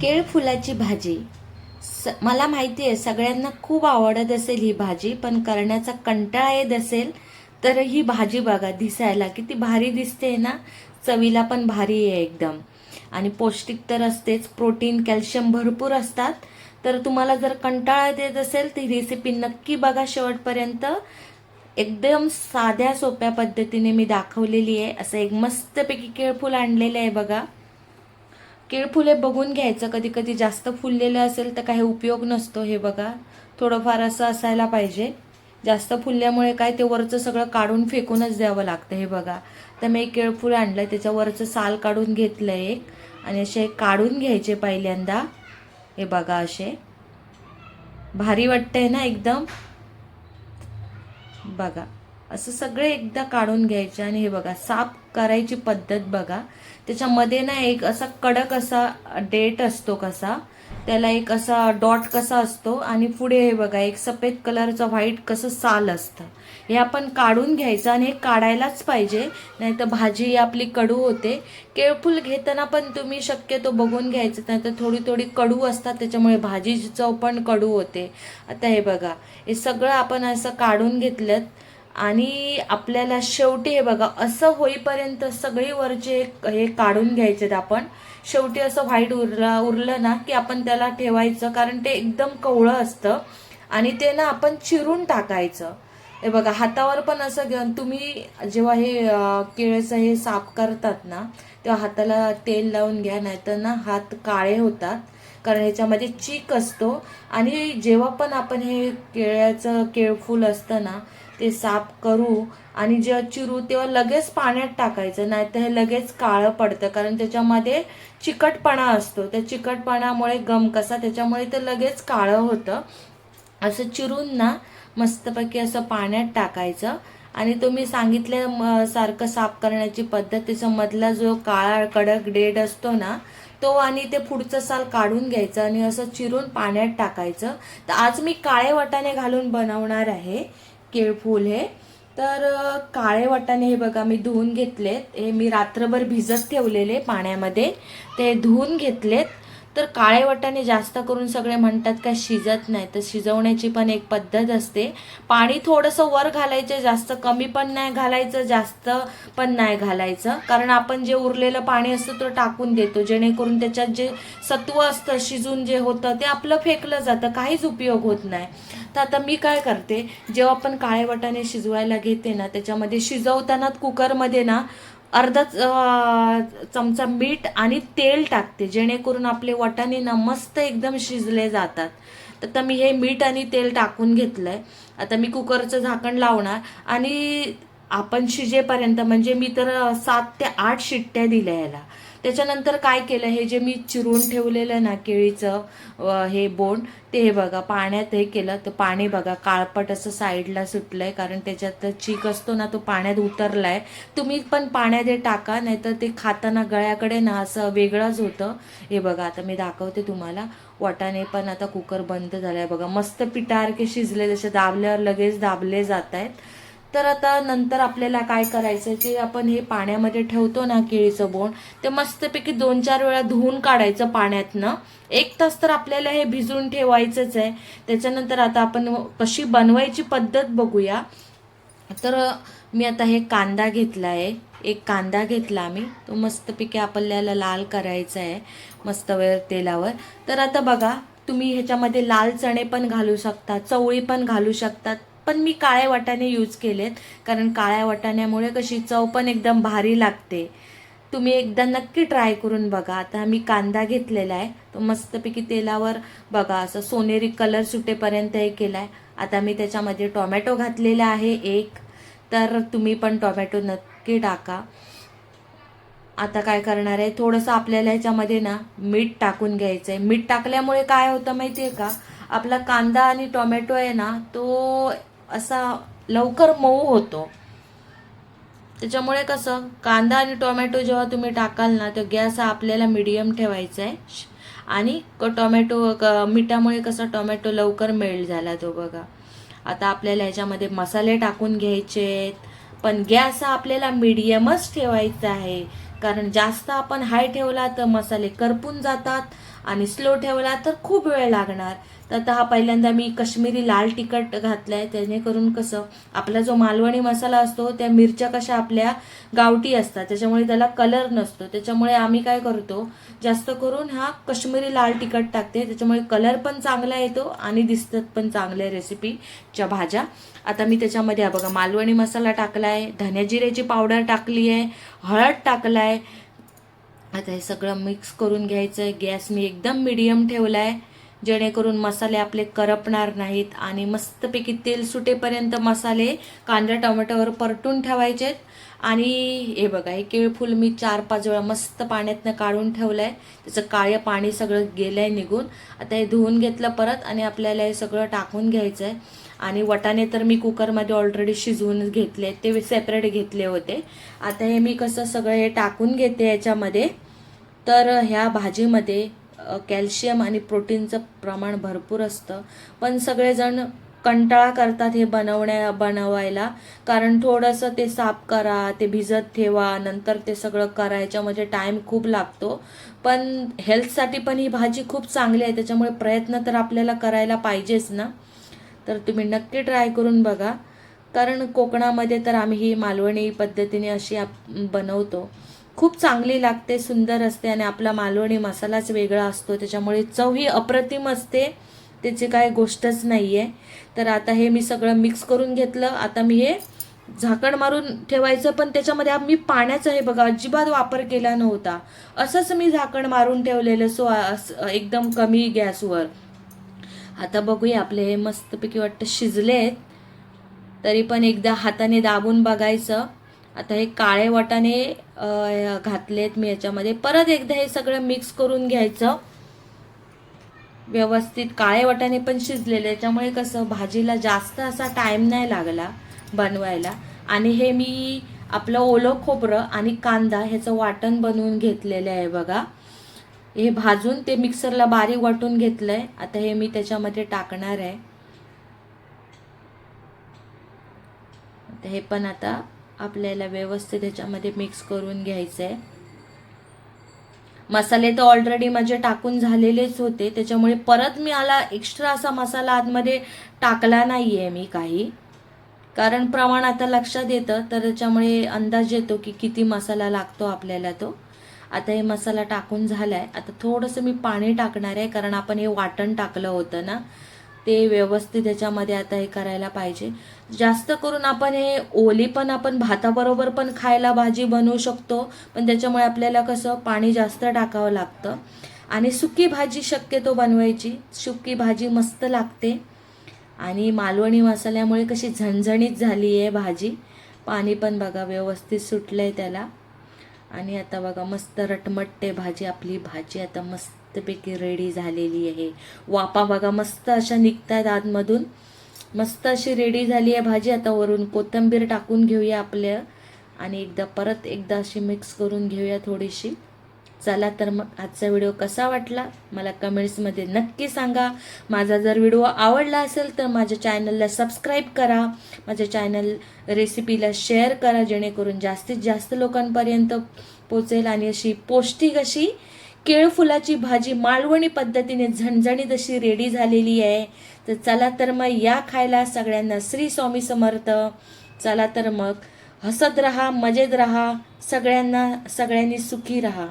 केळफुलाची भाजी. स मला माहिती आहे सगळ्यांना खूप आवडत असेल ही भाजी पण करण्याचा कंटाळा येत असेल तर ही भाजी बघा दिसायला किती भारी दिसते ना. चवीला पण भारी आहे एकदम. आणि पौष्टिक तर असतेच प्रोटीन कॅल्शियम भरपूर असतात. तर तुम्हाला जर कंटाळा येत असेल तर ही रेसिपी नक्की बघा शेवटपर्यंत. एकदम साध्या सोप्या पद्धतीने मी दाखवलेली आहे. असं एक मस्तपैकी केळफूल आणलेलं आहे बघा. केळफुले बघून घ्यायचं. कधी कधी जास्त फुललेलं असेल तर काही उपयोग नसतो हे बघा. थोडंफार असं असायला पाहिजे. जास्त फुलल्यामुळे काय ते वरचं सगळं काढून फेकूनच द्यावं लागतं हे बघा. तर मी एक केळफूल आणलं आहे त्याच्यावरचं साल काढून घेतलं एक. आणि असे काढून घ्यायचे पहिल्यांदा. हे बघा असे. भारी वाटतंय ना एकदम? बघा. असं सगळे एकदा काढून घ्यायचे आणि हे बघा साफ करायची पद्धत बघा. त्याच्यामध्ये ना एक असा कडक असा डेट असतो कसा त्याला एक असा डॉट कसा असतो आणि पुढे हे बघा एक सफेद कलरचं व्हाईट कसं साल असतं. हे आपण काढून घ्यायचं आणि हे काढायलाच पाहिजे नाही तर भाजी आपली कडू होते. केळफूल घेताना पण तुम्ही शक्यतो बघून घ्यायचं नाही तर थोडी थोडी कडू असतात त्याच्यामुळे भाजीची चव पण कडू होते. आता हे बघा हे सगळं आपण असं काढून घेतलं आणि आपल्याला शेवटी हे बघा असं होईपर्यंत सगळी वरचे हे काढून घ्यायचेत आपण. शेवटी असं व्हाईट उरला उरलं ना की आपण त्याला ठेवायचं कारण ते एकदम कवळं असतं आणि ते ना आपण चिरून टाकायचं. हे बघा हातावर पण असं घेऊन तुम्ही जेव्हा हे केळचं हे साफ करतात ना तेव्हा हाताला तेल लावून घ्या नाहीतर ना हात काळे होतात. कारण ह्याच्यामध्ये चीक असतो. आणि जेव्हा पण आपण हे केळ्याचं केळफूल असतं ना ते साफ करू आणि जेव्हा चिरू तेव्हा लगेच पाण्यात टाकायचं नाही तर हे लगेच काळं पडतं. कारण त्याच्यामध्ये चिकटपणा असतो. त्या चिकटपणामुळे गम कसा त्याच्यामुळे ते लगेच काळं होतं. असं चिरून ना मस्तपैकी असं पाण्यात टाकायचं. आणि तुम्ही सांगितल्या म- सारखं साफ करण्याची पद्धत त्याचा मधला जो काळा कडक डेड असतो ना तो आणि ते पुढचं साल काढून घ्यायचं आणि असं चिरून पाण्यात टाकायचं. तर आज मी काळे वाटाणे घालून बनवणार आहे केळफूल हे. तर काळे वाटाणे हे बघा मी धुवून घेतलेत. हे मी रात्रभर भिजत ठेवलेले पाण्यामध्ये. ते धुवून घेतलेत. तर काळे वाटाणे जास्त करून सगळे म्हणतात का शिजत नाही. तर शिजवण्याची पण एक पद्धत असते. पाणी थोडंसं वर घालायचं जास्त कमी पण नाही घालायचं जास्त पण नाही घालायचं. कारण आपण जे उरलेलं पाणी असतं ते टाकून देतो. जेणेकरून त्याच्यात जे सत्व असतं शिजून जे होतं ते आपलं फेकलं जातं. काहीच उपयोग होत नाही. तर आता मी काय करते? जेव्हा आपण काळे वाटाणे शिजवायला घेते ना त्याच्यामध्ये शिजवताना कुकरमध्ये ना अर्धा चमचा मीठ आणि तेल टाकते जेणेकरून आपले वाटाणे ना मस्त एकदम शिजले जातात. तर आता मी हे मीठ आणि तेल टाकून घेतलं आहे आता मी कुकरचं झाकण लावणार आणि आपण शिजेपर्यंत म्हणजे मी तर सात ते आठ शिट्ट्या दिल्या याला. त्याच्यानंतर काय केलं हे जे मी चिरून ठेवलेलं ना केळीचं हे बोंड ते हे बघा पाण्यात हे केलं. तर पाणी बघा काळपट असं साईडला सुटलं आहे कारण त्याच्यात चीक असतो ना तो पाण्यात उतरला आहे तुम्ही पण पाण्यात हे टाका नाहीतर ते खाताना गळ्याकडे ना असं वेगळंच होतं. हे बघा आता मी दाखवते तुम्हाला. वाटाणे पण आता कुकर बंद झालाय. बघा मस्त पिठारखे शिजले जसे दाबल्यावर लगेच दाबले जात आहेत तर आता नंतर आपल्याला काय करायचं जे आपण हे पाण्यामध्ये ठेवतो ना केळीचं बोंड ते मस्तपैकी दोन चार वेळा धुवून काढायचं पाण्यातनं. एक तास तर आपल्याला हे भिजून ठेवायचंच आहे. त्याच्यानंतर आता आपण कशी बनवायची पद्धत बघूया. तर मी आता हे कांदा घेतला आहे एक कांदा घेतला मी तो मस्तपैकी आपल्याला लाल करायचा आहे मस्त वेळ तेलावर. तर आता बघा तुम्ही ह्याच्यामध्ये लाल चणे पण घालू शकता चवळी पण घालू शकतात. पण मी काळे वाटाणे यूज केलेत. कारण काळ्या वाटाण्यामुळे कशी चव पण एकदम भारी लागते. तुम्ही एकदा नक्की ट्राय करून बघा. आता मी कांदा घेतलेला आहे. तो मस्तपैकी तेलावर बघा असं सोनेरी कलर सुटेपर्यंत हे केला आहे आता मी त्याच्यामध्ये टोमॅटो घातलेला आहे एक. तर तुम्ही पण टोमॅटो नक्की टाका. आता काय करणार आहे? थोडंसं आपल्याला याच्यामध्ये ना मीठ टाकून घ्यायचं आहे मीठ टाकल्यामुळे काय होतं माहिती आहे का? आपला कांदा आणि टोमॅटो आहे ना तो असा लवकर मऊ होतो. त्याच्यामुळे कसं कांदा आणि टोमॅटो जेव्हा तुम्ही टाकाल ना तर गॅस हा आपल्याला मिडियम ठेवायचा आहे. आणि क- टोमॅटो क- मिठामुळे कसं टोमॅटो लवकर मेल्ट झाला तो बघा. आता आपल्याला ह्याच्यामध्ये मसाले टाकून घ्यायचे आहेत पण गॅस हा आपल्याला मिडियमच ठेवायचा आहे. कारण जास्त आपण हाय ठेवला तर मसाले करपून जातात आणि स्लो ठेवला तर खूप वेळ लागणार. तर आता हा पहिल्यांदा मी कश्मीरी लाल तिखट घातलाय. जेणेकरून कसं आपला जो मालवणी मसाला असतो त्या मिरच्या कशा आपल्या गावठी असतात त्याच्यामुळे त्याला कलर नसतो. त्याच्यामुळे आम्ही काय करतो जास्त करून हा कश्मीरी लाल तिखट टाकते. त्याच्यामुळे कलर पण चांगला येतो आणि दिसतात पण चांगल्या रेसिपीच्या भाज्या. आता मी त्याच्यामध्ये बघा मालवणी मसाला टाकलाय धन्या जिऱ्याची पावडर टाकली आहे हळद टाकला आहे आता हे सगळं मिक्स करून घ्यायचं आहे गॅस मी एकदम मिडियम ठेवला आहे जेणेकरून मसाले आपले करपणार नाहीत आणि मस्तपैकी तेल सुटेपर्यंत मसाले कांदा टोमॅटोवर परतून ठेवायचेत. आणि हे बघा हे केळफूल मी चार पाच वेळा मस्त पाण्यातनं काढून ठेवलं आहे त्याचं काळं पाणी सगळं गेलं आहे निघून. आता हे धुवून घेतलं परत आणि आपल्याला हे सगळं टाकून घ्यायचं आहे आणि वटाणे तर मी कुकरमध्ये ऑलरेडी शिजवून घेतले ते सेपरेट घेतले होते. आता हे मी कसं सगळं हे टाकून घेते याच्यामध्ये. तर ह्या भाजीमध्ये कॅल्शियम आणि प्रोटीनचं प्रमाण भरपूर असतं. पण सगळेजण कंटाळा करतात हे बनवण्या बनवायला. कारण थोडंसं ते साफ करा ते भिजत ठेवा नंतर ते सगळं करा याच्यामध्ये टाईम खूप लागतो. पण हेल्थसाठी पण ही भाजी खूप चांगली आहे. त्याच्यामुळे प्रयत्न तर आपल्याला करायला पाहिजेच ना. तर तुम्ही नक्की ट्राय करून बघा. कारण कोकणामध्ये तर आम्ही ही मालवणी पद्धतीने अशी आप बनवतो. खूप चांगली लागते सुंदर असते आणि आपला मालवणी मसालाच वेगळा असतो. त्याच्यामुळे चव ही अप्रतिम असते. त्याची काय गोष्टच नाही आहे तर आता हे मी सगळं मिक्स करून घेतलं. आता मी हे झाकण मारून ठेवायचं पण त्याच्यामध्ये मी पाण्याचा हे बघा अजिबात वापर केला नव्हता. असंच मी झाकण मारून ठेवलेलं सो एकदम कमी गॅसवर. आता बघूया आपले हे मस्तपैकी वाटतं शिजले आहेत तरी पण एकदा हाताने दाबून बघायचं. आता हे काळे वाटाणे घातलेत मी याच्यामध्ये. परत एकदा हे सगळं मिक्स करून घ्यायचं. व्यवस्थित काळे वाटाणे पण शिजलेले त्याच्यामुळे कसं भाजीला जास्त असा टाईम नाही लागला बनवायला. आणि हे मी आपलं ओलं खोबरं आणि कांदा ह्याचं वाटण बनवून घेतलेलं आहे बघा. हे भाजून ते मिक्सरला बारीक वाटून घेतलं आहे आता हे मी त्याच्यामध्ये टाकणार आहे. हे पण आता आपल्याला व्यवस्थित ह्याच्यामध्ये मिक्स करून घ्यायचं आहे मसाले तर ऑलरेडी माझे टाकून झालेलेच होते. त्याच्यामुळे परत मी आला एक्स्ट्रा असा मसाला आतमध्ये टाकला नाही आहे मी काही. कारण प्रमाण आता लक्षात येतं तर त्याच्यामुळे अंदाज येतो की किती मसाला लागतो आपल्याला तो. आता हे मसाला टाकून झाला आहे आता थोडंसं मी पाणी टाकणार आहे कारण आपण हे वाटण टाकलं होतं ना. ते व्यवस्थित त्याच्यामध्ये आता हे करायला पाहिजे. जास्त करून आपण हे ओली पण आपण भाताबरोबर पण खायला भाजी बनवू शकतो. पण त्याच्यामुळे आपल्याला कसं पाणी जास्त टाकावं लागतं. आणि सुकी भाजी शक्यतो बनवायची. सुकी भाजी मस्त लागते. आणि मालवणी मसाल्यामुळे कशी झणझणीत झाली आहे भाजी. पाणी पण बघा व्यवस्थित सुटलं आहे त्याला. आणि आता बघा मस्त रटमटते भाजी. आपली भाजी आता मस्त मस्तपैकी रेडी झालेली आहे. वापा बघा मस्त अशा निघतायत आतमधून. मस्त अशी रेडी झाली आहे भाजी. आता वरून कोथिंबीर टाकून घेऊया आपल्या. आणि एकदा परत एकदा अशी मिक्स करून घेऊया थोडीशी. चला तर मग आजचा व्हिडिओ कसा वाटला? मला कमेंट्समध्ये नक्की सांगा. माझा जर व्हिडिओ आवडला असेल तर माझ्या चॅनलला सबस्क्राईब करा. माझ्या चॅनल रेसिपीला शेअर करा जेणेकरून जास्तीत जास्त लोकांपर्यंत पोचेल आणि अशी पौष्टिक अशी केळफुलाची भाजी मालवणी पद्धतीने झणझणीत अशी रेडी झालेली आहे. तर चला तर मग या खायला सगळ्यांना श्री स्वामी समर्थ. चला तर मग हसत रहा मजेत रहा सगळ्यांना सगळ्यांनी सुखी रहा.